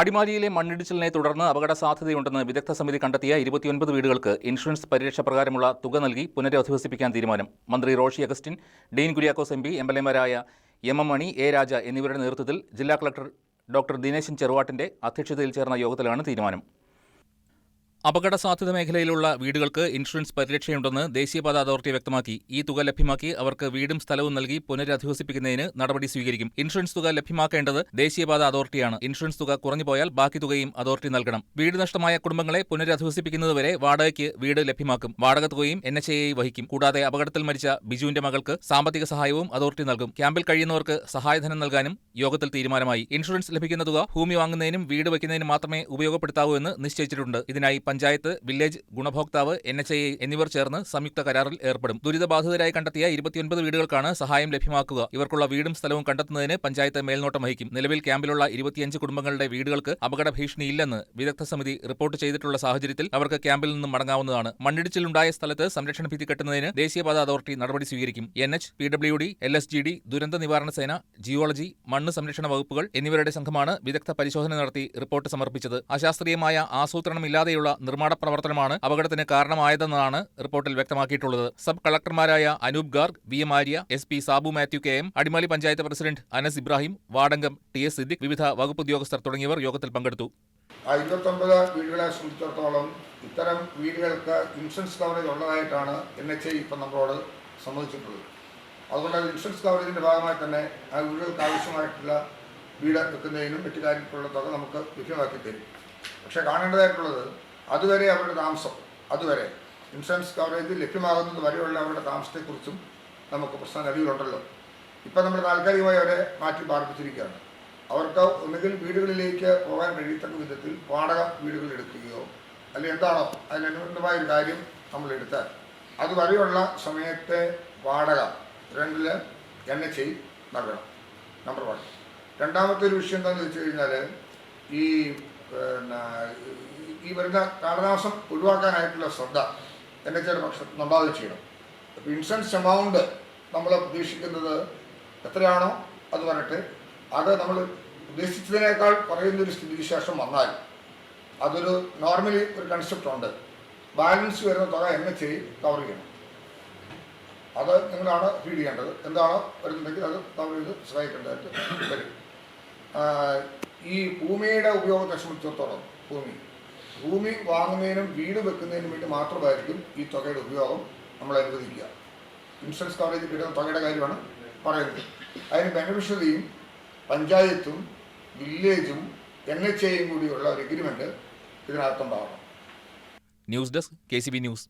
അടിമാലിയിലെ മണ്ണിടിച്ചിലിനെ തുടർന്ന് അപകട സാധ്യതയുണ്ടെന്ന് വിദഗ്ധ സമിതി കണ്ടെത്തിയ ഇരുപത്തിയൊൻപത് വീടുകൾക്ക് ഇൻഷുറൻസ് പരിരക്ഷ പ്രകാരമുള്ള തുക നൽകി പുനരധിവസിപ്പിക്കാൻ തീരുമാനം. മന്ത്രി Roshy Augustine Dean Kuriakose M P M L എമാരായ M M Mani A Raja എന്നിവരുടെ നേതൃത്വത്തിൽ ജില്ലാ കളക്ടർ ഡോക്ടർ ദിനേശൻ ചെറുവാട്ടിന്റെ അധ്യക്ഷതയിൽ ചേർന്ന യോഗത്തിലാണ് തീരുമാനം. അപകട സാധ്യത മേഖലയിലുള്ള വീടുകൾക്ക് ഇൻഷുറൻസ് പരിരക്ഷയുണ്ടെന്ന് ദേശീയപാത അതോറിറ്റി വ്യക്തമാക്കി. ഈ തുക ലഭ്യമാക്കി അവർക്ക് വീടും സ്ഥലവും നൽകി പുനരധിവസിപ്പിക്കുന്നതിന് നടപടി സ്വീകരിക്കും. ഇൻഷുറൻസ് തുക ലഭ്യമാക്കേണ്ടത് ദേശീയപാത അതോറിറ്റിയാണ്. ഇൻഷുറൻസ് തുക കുറഞ്ഞുപോയാൽ ബാക്കി തുകയും അതോറിറ്റി നൽകണം. വീട് നഷ്ടമായ കുടുംബങ്ങളെ പുനരധിവസിപ്പിക്കുന്നതുവരെ വാടകയ്ക്ക് വീട് ലഭ്യമാക്കും. വാടക തുകയും എൻ എച്ച് ഐ വഹിക്കും. കൂടാതെ അപകടത്തിൽ മരിച്ച ബിജുവിന്റെ മകൾക്ക് സാമ്പത്തിക സഹായവും അതോറിറ്റി നൽകും. ക്യാമ്പിൽ കഴിയുന്നവർക്ക് സഹായധനം നൽകാനും യോഗത്തിൽ തീരുമാനമായി. ഇൻഷുറൻസ് ലഭിക്കുന്ന തുക ഭൂമി വാങ്ങുന്നതിനും വീട് വയ്ക്കുന്നതിനും മാത്രമേ ഉപയോഗപ്പെടുത്താവൂ എന്ന് നിശ്ചയിച്ചിട്ടുണ്ട്. ഇതിനായി പഞ്ചായത്ത് വില്ലേജ് ഗുണഭോക്താവ് എൻ എച്ച് ഐ എന്നിവർ ചേർന്ന് സംയുക്ത കരാറിൽ ഏർപ്പെടും. ദുരിതബാധിതരായി കണ്ടെത്തിയ ഇരുപത്തിയൊൻപത് വീടുകൾക്കാണ് സഹായം ലഭ്യമാക്കുക. ഇവർക്കുള്ള വീടും സ്ഥലവും കണ്ടെത്തുന്നതിന് പഞ്ചായത്ത് മേൽനോട്ടം വഹിക്കും. നിലവിൽ ക്യാമ്പിലുള്ള ഇരുപത്തിയഞ്ച് കുടുംബങ്ങളുടെ വീടുകൾക്ക് അപകട ഭീഷണിയില്ലെന്ന് വിദഗ്ധ സമിതി റിപ്പോർട്ട് ചെയ്തിട്ടുള്ള സാഹചര്യത്തിൽ അവർക്ക് ക്യാമ്പിൽ നിന്നും മടങ്ങാവുന്നതാണ്. മണ്ണിടിച്ചിലുണ്ടായ സ്ഥലത്ത് സംരക്ഷണ ഭിത്തി കെട്ടുന്നതിന് ദേശീയപാത അതോറിറ്റി നടപടി സ്വീകരിക്കും. N H P W D L S G D ദുരന്ത നിവാരണ സേന ജിയോളജി മണ്ണ് സംരക്ഷണ വകുപ്പുകൾ എന്നിവരുടെ സംഘമാണ് വിദഗ്ധ പരിശോധന നടത്തി റിപ്പോർട്ട് സമർപ്പിച്ചത്. അശാസ്ത്രീയമായ ആസൂത്രണമില്ലാതെയുള്ള നിർമ്മാണ പ്രവർത്തനമാണ് അപകടത്തിന് കാരണമായതെന്നാണ് റിപ്പോർട്ടിൽ വ്യക്തമാക്കിയിട്ടുള്ളത്. Sub കളക്ടർമാരായ Anoop Garg V M Arya S P Sabu Mathew K M Adimali panchayat president Anas Ibrahim വാടംഗം T S Siddique വിവിധ വകുപ്പ് ഉദ്യോഗസ്ഥർ തുടങ്ങിയവർ യോഗത്തിൽ പങ്കെടുത്തു. ഇരുപത്തൊമ്പത് വീടുകളെ സംബന്ധിച്ചിടത്തോളം ഇത്തരം വീടുകൾക്ക് ഇൻഷുറൻസ് കവറേജ് ഉള്ളതായിട്ടാണ് എൻ എച്ച് ഐ ഇപ്പം നമ്മളോട് സമ്മതിച്ചിട്ടുള്ളത്. അതുകൊണ്ട് അത് ഇൻഷുറൻസ് കവറേജിന്റെ ഭാഗമായി തന്നെ ആ വീടുകൾക്ക് ആവശ്യമായിട്ടുള്ള വീട് വെക്കുന്നതിനും മറ്റു കാര്യത്തിലുള്ള തുക നമുക്ക് ലഭ്യമാക്കി തരും. പക്ഷേ കാണേണ്ടതായിട്ടുള്ളത് അതുവരെ അവരുടെ താമസം അതുവരെ ഇൻഷുറൻസ് കവറേജ് ലഭ്യമാകുന്നത് വരെയുള്ള അവരുടെ താമസത്തെക്കുറിച്ചും നമുക്ക് പ്രശ്നഗതികളുണ്ടല്ലോ ഇപ്പം നമ്മൾ താൽക്കാലികമായി അവരെ മാറ്റി പാർപ്പിച്ചിരിക്കുകയാണ്. അവർക്ക് ഒന്നുകിൽ വീടുകളിലേക്ക് പോകാൻ കഴിയത്തക്ക വിധത്തിൽ വാടക വീടുകൾ എടുക്കുകയോ അല്ലെങ്കിൽ എന്താണോ അതിനനുബന്ധമായ ഒരു കാര്യം നമ്മൾ എടുത്താൽ. അതുവരെയുള്ള സമയത്തെ വാടക രണ്ടിൽ എൻ എച്ച് ഐ നൽകണം നമ്പർ വൺ രണ്ടാമത്തെ ഒരു വിഷയം എന്താണെന്ന് വെച്ച് കഴിഞ്ഞാൽ ഈ പിന്നെ ഈ വരുന്ന കാലതാമസം ഒഴിവാക്കാനായിട്ടുള്ള ശ്രദ്ധ എൻ എച്ച് ഐയുടെ പക്ഷത്ത് നന്നാതെ ചെയ്യണം. അപ്പോൾ ഇൻഷുറൻസ് എമൗണ്ട് നമ്മൾ പ്രതീക്ഷിക്കുന്നത് എത്രയാണോ അത് പറഞ്ഞിട്ട് അത് നമ്മൾ ഉദ്ദേശിച്ചതിനേക്കാൾ പറയുന്നൊരു സ്ഥിതിവിശേഷം വന്നാൽ അതൊരു നോർമലി ഒരു കൺസെപ്റ്റ് ഉണ്ട്. ബാലൻസ് വരുന്ന തുക എൻ എച്ച് ഐ കവർ ചെയ്യണം. അത് നിങ്ങളാണ് ഫീഡ് ചെയ്യേണ്ടത്. എന്താണോ വരുന്നുണ്ടെങ്കിൽ അത് ചെയ്ത് സഹായിക്കേണ്ടതായിട്ട് വരും. ഈ ഭൂമിയുടെ ഉപയോഗത്തെ സംബന്ധിച്ചിടത്തോളം ഭൂമി ഭൂമി വാങ്ങുന്നതിനും വീട് വെക്കുന്നതിനും വേണ്ടി മാത്രമായിരിക്കും ഈ തുകയുടെ ഉപയോഗം നമ്മൾ അനുവദിക്കുക. ഇൻഷുറൻസ് കവറേജ് കിട്ടുന്ന തുകയുടെ കാര്യമാണ് പറയുന്നത്. അതിന് ബെനിഫിഷ്യറിയും പഞ്ചായത്തും വില്ലേജും എൻ എച്ച് ഐയും കൂടിയുള്ള ഒരു agreement ഇതിനകത്തുണ്ടാവണം. News desk K C B news.